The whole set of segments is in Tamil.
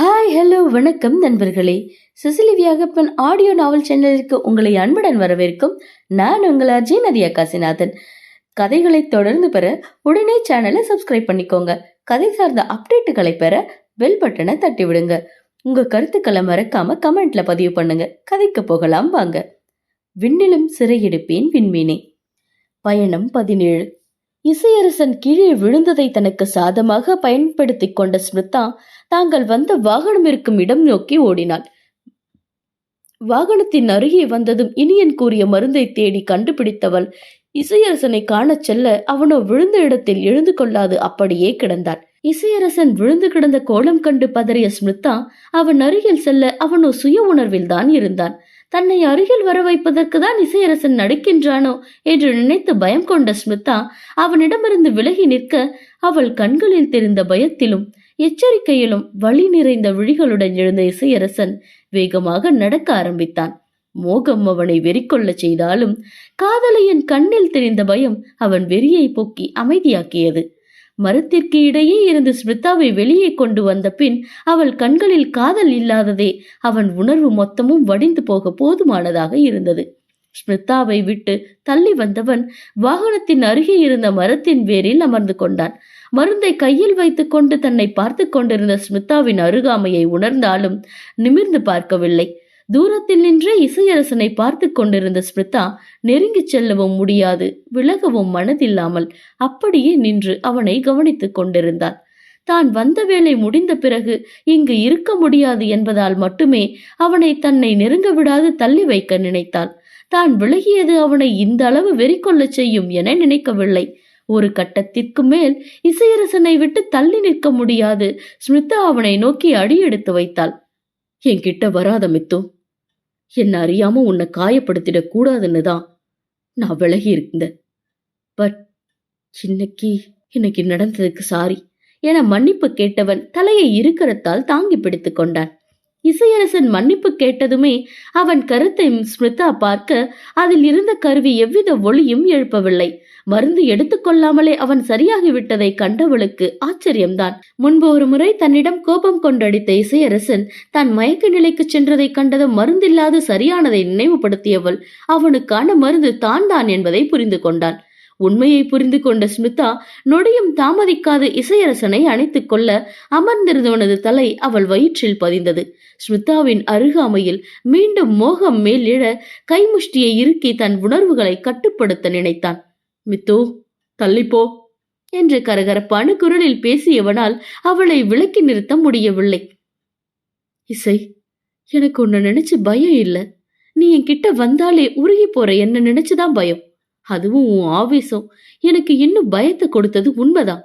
ஹாய் ஹலோ வணக்கம் நண்பர்களே. சிசிலி வியாகப்பன் ஆடியோ நாவல் சேனலிற்கு உங்களை அன்புடன் வரவேற்கும் நான் உங்கள் அர்ஜய் நதியா காசிநாதன். கதைகளை தொடர்ந்து பெற உடனே சேனலை சப்ஸ்கிரைப் பண்ணிக்கோங்க. கதை சார்ந்த அப்டேட்டுகளை பெற பெல் பட்டனை தட்டி விடுங்க உங்க கருத்துக்களை மறக்காம கமெண்ட்ல பதிவு பண்ணுங்க. கதைக்கு போகலாம் வாங்க. விண்ணிலும் சிறையெடுப்பேன் விண்மீனே. பயணம் பதினேழு. இசையரசன் கீழே விழுந்ததை தனக்கு சாதமாக பயன்படுத்தி கொண்ட ஸ்மிருதா தாங்கள் வந்த வாகனம் இருக்கும் இடம் நோக்கி ஓடினாள். வாகனத்தின் அருகே வந்ததும் இனியன் கூறிய மருந்தை தேடி கண்டுபிடித்தவள் இசையரசனை காணச் செல்ல அவனோ விழுந்த இடத்தில் எழுந்து கொள்ளாது அப்படியே கிடந்தான் இசையரசன் விழுந்து கிடந்த கோலம் கண்டு பதறிய ஸ்மிருதா அவன் அருகில் செல்ல அவனோ சுய உணர்வில் தான் இருந்தான். தன்னை அருகில் வர வைப்பதற்கு தான் இசையரசன் நடிக்கின்றானோ என்று நினைத்து பயம் கொண்ட ஸ்மிதா அவனிடமிருந்து விலகி நிற்க அவள் கண்களில் தெரிந்த பயத்திலும் எச்சரிக்கையிலும் வழி நிறைந்த விழிகளுடன் எழுந்த இசையரசன் வேகமாக நடக்க ஆரம்பித்தான். மோகம் அவனை வெறிக்கொள்ளச் செய்தாலும் காதலையின் கண்ணில் தெரிந்த பயம் அவன் வெறியை போக்கி அமைதியாக்கியது. மரத்திற்கு இடையே இருந்து ஸ்மிதாவை வெளியே கொண்டு வந்த பின் அவள் கண்களில் காதல் இல்லாததே அவன் உணர்வு மொத்தமும் வடிந்து போக போதுமானதாக இருந்தது. ஸ்மிதாவை விட்டு தள்ளி வந்தவன் வாகனத்தின் அருகே இருந்த மரத்தின் வேரில் அமர்ந்து கொண்டான். மருந்தை கையில் வைத்துக்கொண்டு தன்னை பார்த்து கொண்டிருந்த ஸ்மிதாவின் அருகாமையை உணர்ந்தாலும் நிமிர்ந்து பார்க்கவில்லை. தூரத்தில் நின்ற இசையரசனை பார்த்து கொண்டிருந்த ஸ்மிருதா நெருங்கிச் செல்லவும் முடியாது விலகவும் மனதில்லாமல் அப்படியே நின்று அவனை கவனித்துக் கொண்டிருந்தாள் தான் வந்த வேலை முடிந்த பிறகு இங்கு இருக்க முடியாது என்பதால் மட்டுமே அவனை தன்னை நெருங்க விடாது தள்ளி வைக்க நினைத்தாள். தான் விலகியது அவனை இந்த அளவு வெறிக்கொள்ளச் செய்யும் என நினைக்கவில்லை. ஒரு கட்டத்திற்கு மேல் இசையரசனை விட்டு தள்ளி நிற்க முடியாது ஸ்மிருதா அவனை நோக்கி அடியெடுத்து வைத்தாள். என்கிட்ட வராத மித்து என்ன அறியாம உன்னை காயப்படுத்திடக் கூடாதுன்னு தான் நான் விலகி இருந்தேன். பட் இன்னைக்கு இன்னைக்கு நடந்ததுக்கு சாரி என மன்னிப்பு கேட்டவன் தலையை இருக்கிறத்தால் தாங்கி பிடித்து கொண்டான். இசையரசன் மன்னிப்பு கேட்டதுமே அவன் கருத்தை ஸ்மிருதா பார்க்க அதில் இருந்த கருவி எவ்வித ஒளியும் எழுப்பவில்லை. மருந்து எடுத்துக்கொள்ளாமலே அவன் சரியாகிவிட்டதை கண்டவளுக்கு ஆச்சரியம்தான். முன்பு ஒரு முறை தன்னிடம் கோபம் கொண்டடித்த இசையரசன் தான் மயக்க நிலைக்கு சென்றதை கண்டதும் மருந்தில்லாது சரியானதை நினைவுபடுத்தியவள். அவனுக்கான மருந்து தான் தான் என்பதை புரிந்து கொண்டாள் உண்மையை புரிந்து கொண்ட ஸ்மிதா நொடியும் தாமதிக்காது இசையரசனை அணைத்துக் கொள்ள அமர்ந்திருந்தவனது தலை அவள் வயிற்றில் பதிந்தது. ஸ்மிதாவின் அருகாமையில் மீண்டும் மோகம் மேல் இழ கைமுஷ்டியை இறுக்கி தன் உணர்வுகளை கட்டுப்படுத்த நினைத்தான். மித்து தள்ளிப்போ என்று கரகரப்பான குரலில் பேசியவனால் அவளை விலக்கி நிறுத்த முடியவில்லை. இசை எனக்கு உன்னை நினைச்சு பயம் இல்லை. நீ என்கிட்ட வந்தாலே உருகி போற என்ன நினைச்சுதான் பயம். அதுவும் உன் ஆவேசம். எனக்கு இன்னும் பயத்தை கொடுத்தது உண்மைதான்.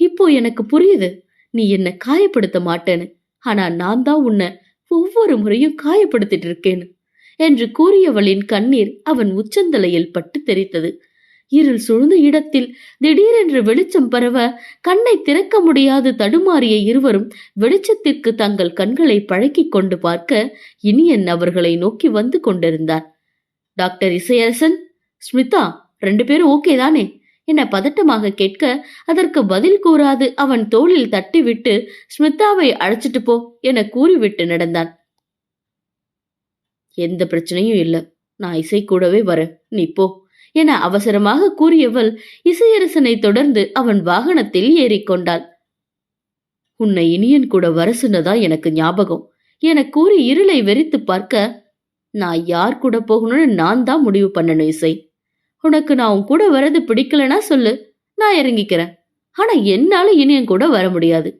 இப்போ எனக்கு புரியுது நீ என்னை காயப்படுத்த மாட்டேன்னு. ஆனா நான் தான் உன்னை ஒவ்வொரு முறையும் காயப்படுத்திட்டு இருக்கேன்னு. என்று கூறியவளின் கண்ணீர் அவன் உச்சந்தலையில் பட்டு தெரித்தது. இருள் சூழ்ந்த இடத்தில் திடீரென்று வெளிச்சம் பரவ கண்ணை திறக்க முடியாது தடுமாறிய இருவரும் வெளிச்சத்திற்கு தங்கள் கண்களை பழக்கிக் கொண்டு பார்க்க இனியன் அவர்களை நோக்கி வந்து கொண்டிருந்தார். டாக்டர் இசையரசன் ஸ்மிதா ரெண்டு பேரும் ஓகே தானே? என பதட்டமாக கேட்க அதற்கு பதில் கூறாது அவன் தோளில் தட்டிவிட்டு ஸ்மிதாவை அழைச்சிட்டு போ என கூறிவிட்டு நடந்தான். எந்த பிரச்சனையும் இல்லை. நான் இசை கூடவே வரேன். நீ போ என அவசரமாக கூறியவள் இசையரசனை தொடர்ந்து அவன் வாகனத்தில் ஏறிக்கொண்டாள் உன்னை இனியன் கூட வர சொன்னதா எனக்கு ஞாபகம் என கூறி இருளை வெறித்து பார்க்க நான் யார் கூட போகணும்னு நான் தான் முடிவு பண்ணணும் இசை. உனக்கு நான் உன் கூட வரது பிடிக்கலனா சொல்லு. நான் இறங்கிக்கிறேன். ஆனா என்னால இனியும் கூட வர முடியாது.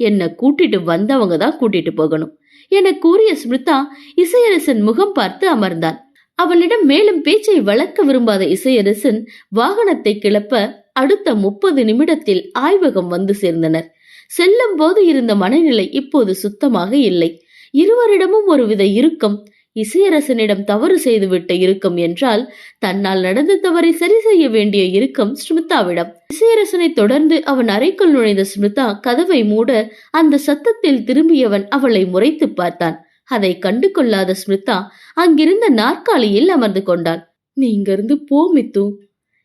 என்னை கூட்டிட்டு வந்தவங்க தான் கூட்டிட்டு போகணும். என கூறிய ஸ்மிருதா இசையரசன் முகம் பார்த்து அமர்ந்தான். அவளிடம் மேலும் பேச்சை வளர்க்க விரும்பாத இசையரசன் வாகனத்தை கிளப்ப அடுத்த முப்பது நிமிடத்தில் ஆய்வகம் வந்து சேர்ந்தனர். செல்லும் போது இருந்த மனநிலை இப்போது சுத்தமாக இல்லை. இருவரிடமும் ஒருவித இறுக்கம். இசையரசனிடம் தவறு செய்துவிட்ட இருக்கும் என்றால் தன்னால் நடந்த தவறை சரி செய்ய வேண்டிய இருக்கும் ஸ்மிதாவிடம். இசையரசனை தொடர்ந்து அவன் அறைக்குள் நுழைந்த ஸ்மிதா கதவை மூட அந்த சத்தத்தில் திரும்பியவன் அவளை முறைத்து பார்த்தான். அதை கண்டு கொள்ளாத ஸ்மிதா அங்கிருந்த நாற்காலியில் அமர்ந்து கொண்டாள் நீ இங்கிருந்து போ மித்து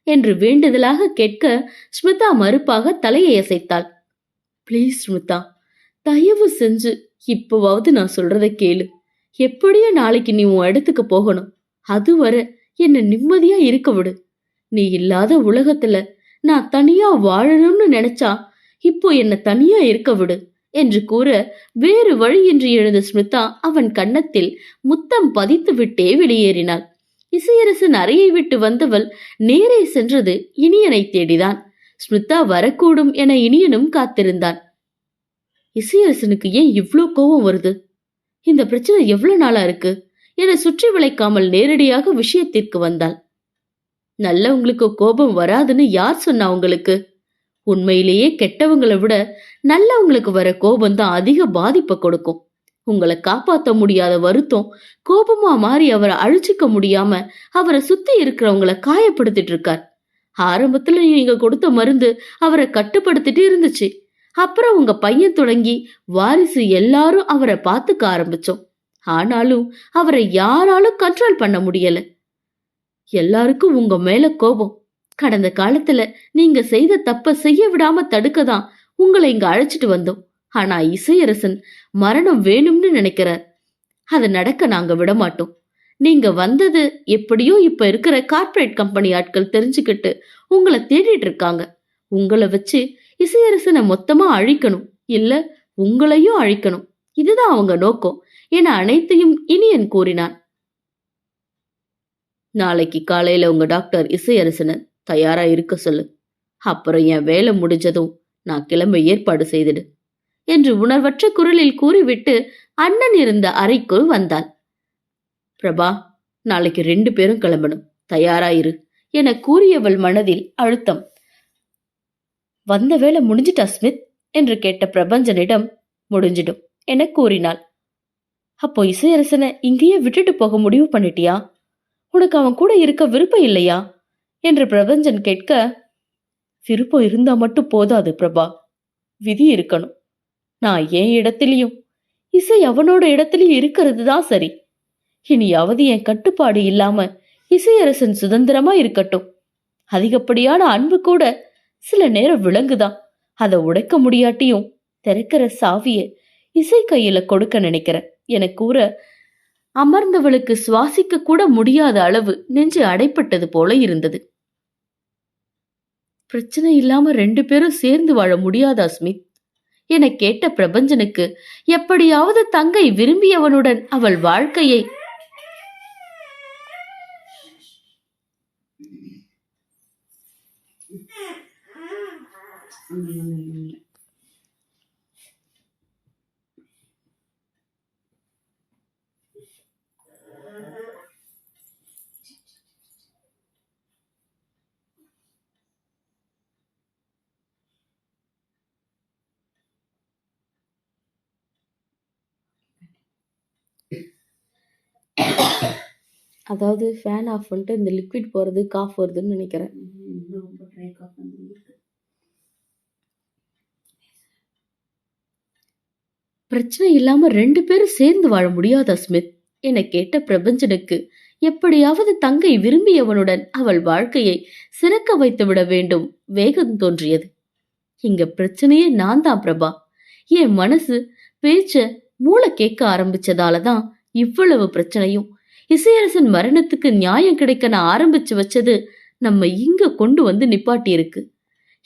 என்று வேண்டுதலாக கேட்க ஸ்மிதா மறுப்பாக தலையை அசைத்தாள். ப்ளீஸ் ஸ்மிதா தயவு செஞ்சு இப்போவாவது நான் சொல்றதை கேளு. எப்படியோ நாளைக்கு நீ உன் இடத்துக்கு போகணும். அதுவரை என்ன நிம்மதியா இருக்க விடு. நீ இல்லாத உலகத்துல நான் தனியா வாழணும்னு நினைச்சா இப்போ என்ன தனியா இருக்க விடு என்று கூற வேறு வழியின்றி எழுந்த ஸ்மிதா அவன் கன்னத்தில் முத்தம் பதித்து விட்டே வெளியேறினாள். இசையரசன் அறையை விட்டு வந்தவள் நேரே சென்றது இனியனை தேடிதான். ஸ்மிதா வரக்கூடும் என இனியனும் காத்திருந்தான். இசையரசனுக்கு ஏன் இவ்ளோ கோபம் வருது? இந்த பிரச்சனை எவ்வளவு நாளா இருக்கு? என சுற்றி விளைக்காமல் நேரடியாக விஷயத்திற்கு வந்தாள். நல்லவங்களுக்கு கோபம் வராதுன்னு யார் சொன்னா உங்களுக்கு? உண்மையிலேயே கெட்டவங்களை விட நல்லவங்களுக்கு வர கோபம் தான் அதிக பாதிப்பை கொடுக்கும். உங்களை காப்பாத்த முடியாத வருத்தம் கோபமா மாறி அவரை அழிச்சிக்க முடியாம அவரை சுத்தி இருக்கிறவங்கள காயப்படுத்திட்டு இருக்கார். ஆரம்பத்துல நீங்க கொடுத்த மருந்து அவரை கட்டுப்படுத்திட்டு இருந்துச்சு. அப்புறம் உங்க பையன் தொடங்கி வாரிசு எல்லாரும் அவரை பார்த்துக்க ஆரம்பிச்சோம். ஆனாலும் அவரை யாராலும் கண்ட்ரோல் பண்ண முடியல. எல்லாருக்கும் உங்க மேல கோபம். கடந்த காலத்துல நீங்க செய்த தப்ப செய்ய விடாம தடுக்க தான் உங்களை இங்க அழைச்சிட்டு வந்தோம். ஆனா இசையரசன் மரணம் வேணும்னு நினைக்கிறார் அது நடக்க நாங்க விட மாட்டோம் நீங்க வந்தது எப்படியோ இப்ப இருக்கிற கார்ப்பரேட் கம்பெனி ஆட்கள் தெரிஞ்சுக்கிட்டு உங்களை தேடிட்டு இருக்காங்க. உங்களை வச்சு இசையரசனை மொத்தமா அழிக்கணும். இல்ல உங்களையும் அழிக்கணும். இதுதான் அவங்க நோக்கம். என அனைத்தையும் இனியன் கூறினான். நாளைக்கு காலையில உங்க டாக்டர் இசையரசனை தயாரா இருக்க சொல்லு. அப்புறம் என் வேலை முடிஞ்சதும் நான் கிளம்ப ஏற்பாடு செய்திடு என்று உணர்வற்ற குரலில் கூறிவிட்டு அண்ணன் இருந்த அறைக்குள் வந்தாள் பிரபா நாளைக்கு ரெண்டு பேரும் கிளம்பணும். தயாராயிரு என கூறியவள் மனதில் அழுத்தம். வந்த வேலை முடிஞ்சிட்டா ஸ்மித்? என்று கேட்ட பிரபஞ்சனிடம் முடிஞ்சிடும் என கூறினாள். அப்போ இசையரசனை இங்கேயே விட்டுட்டு போக முடிவு பண்ணிட்டியா? உனக்கு அவன் கூட இருக்க விருப்பம் இல்லையா? என்று பிரபஞ்சன் கேட்க விருப்பம் இருந்தா மட்டும் போதாது பிரபா. விதி இருக்கணும். நான் என் இடத்திலையும்? இசை அவனோட இடத்திலையும் இருக்கிறது தான் சரி. இனியாவது என் கட்டுப்பாடு இல்லாம இசையரசன் சுதந்திரமா இருக்கட்டும். அதிகப்படியான அன்பு கூட சில நேரம் விலங்குதான் அதை உடைக்க முடியாட்டியும் திறக்கிற சாவிய இசை கையில கொடுக்க நினைக்கிறேன். என கூற அமர்ந்தவளுக்கு சுவாசிக்க கூட முடியாத அளவு நெஞ்சு அடைப்பட்டது போல இருந்தது. பிரச்சனை இல்லாம ரெண்டு பேரும் சேர்ந்து வாழ முடியாதா ஸ்மித்? என கேட்ட பிரபஞ்சனுக்கு எப்படியாவது தங்கை விரும்பியவனுடன் அவள் வாழ்க்கையை அதாவது ஃபேன் ஆஃப் பண்ணிட்டு இந்த லிக்விட் போகிறது காஃப் வருதுன்னு நினைக்கிறேன். பிரச்சனை இல்லாம ரெண்டு பேரும் சேர்ந்து வாழ முடியாதா ஸ்மித்? என கேட்ட பிரபஞ்சனுக்கு எப்படியாவது தங்கை விரும்பியவனுடன் அவள் வாழ்க்கையை சிறக்க வைத்து விட வேண்டும் வேகம் தோன்றியது. இங்க பிரச்சனையே நான் தான் பிரபா. என் மனசு பேச்ச மூளை கேட்க ஆரம்பிச்சதால தான் இவ்வளவு பிரச்சனையும். இசையரசன் மரணத்துக்கு நியாயம் கிடைக்க நான் ஆரம்பிச்சு வச்சது நம்ம இங்க கொண்டு வந்து நிப்பாட்டி இருக்கு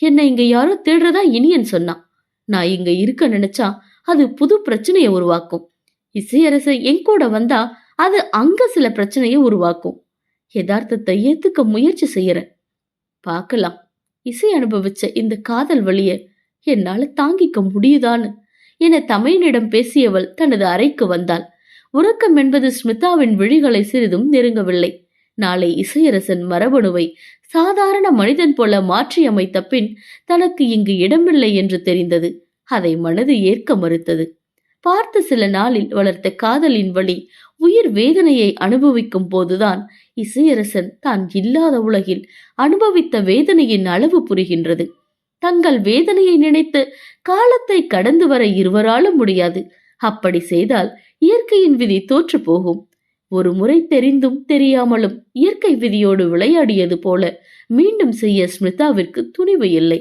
என்னை இங்க யாரோ தேடுறதா இனியன் சொன்னான். நான் இங்க இருக்க நினைச்சா அது புது பிரச்சனையை உருவாக்கும். இசையரசன் என் கூட வந்தா அது அங்க சில பிரச்சனையை உருவாக்கும். யதார்த்தத்தை ஏத்துக்க முயற்சி செய்யறேன். பார்க்கலாம். இசை அனுபவிச்ச இந்த காதல் வழிய என்னால தாங்கிக்க முடியுதான்னு. என தமையனிடம் பேசியவள் தனது அறைக்கு வந்தாள். உறக்கம் என்பது ஸ்மிதாவின் விழிகளை சிறிதும் நெருங்கவில்லை. நாளை இசையரசன் மரபணுவை சாதாரண மனிதன் போல மாற்றியமைத்த பின் தனக்கு இங்கு இடமில்லை என்று தெரிந்தது. அதை மனது ஏற்க மறுத்தது. பார்த்த சில நாளில் வளர்த்த காதலின் வழி உயிர் வேதனையை அனுபவிக்கும் போதுதான் இசையரசன் தான் இல்லாத உலகில் அனுபவித்த வேதனையின் அளவு புரிகின்றது. தங்கள் வேதனையை நினைத்து காலத்தை கடந்து வர இருவராலும் முடியாது. அப்படி செய்தால் இயற்கையின் விதி தோற்று போகும். ஒரு முறை தெரிந்தும் தெரியாமலும் இயற்கை விதியோடு விளையாடியது போல மீண்டும் செய்ய ஸ்மிதாவிற்கு துணிவு இல்லை.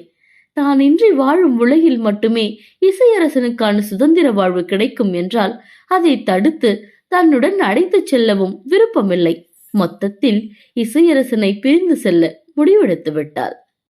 தான் இன்றி வாழும் உலகில் மட்டுமே இசையரசனுக்கான சுதந்திர வாழ்வு கிடைக்கும் என்றால் அதை தடுத்து தன்னுடன் அழைத்துச் செல்லவும் விருப்பமில்லை. மொத்தத்தில் இசையரசனை பிரிந்து செல்ல முடிவெடுத்து விட்டாள்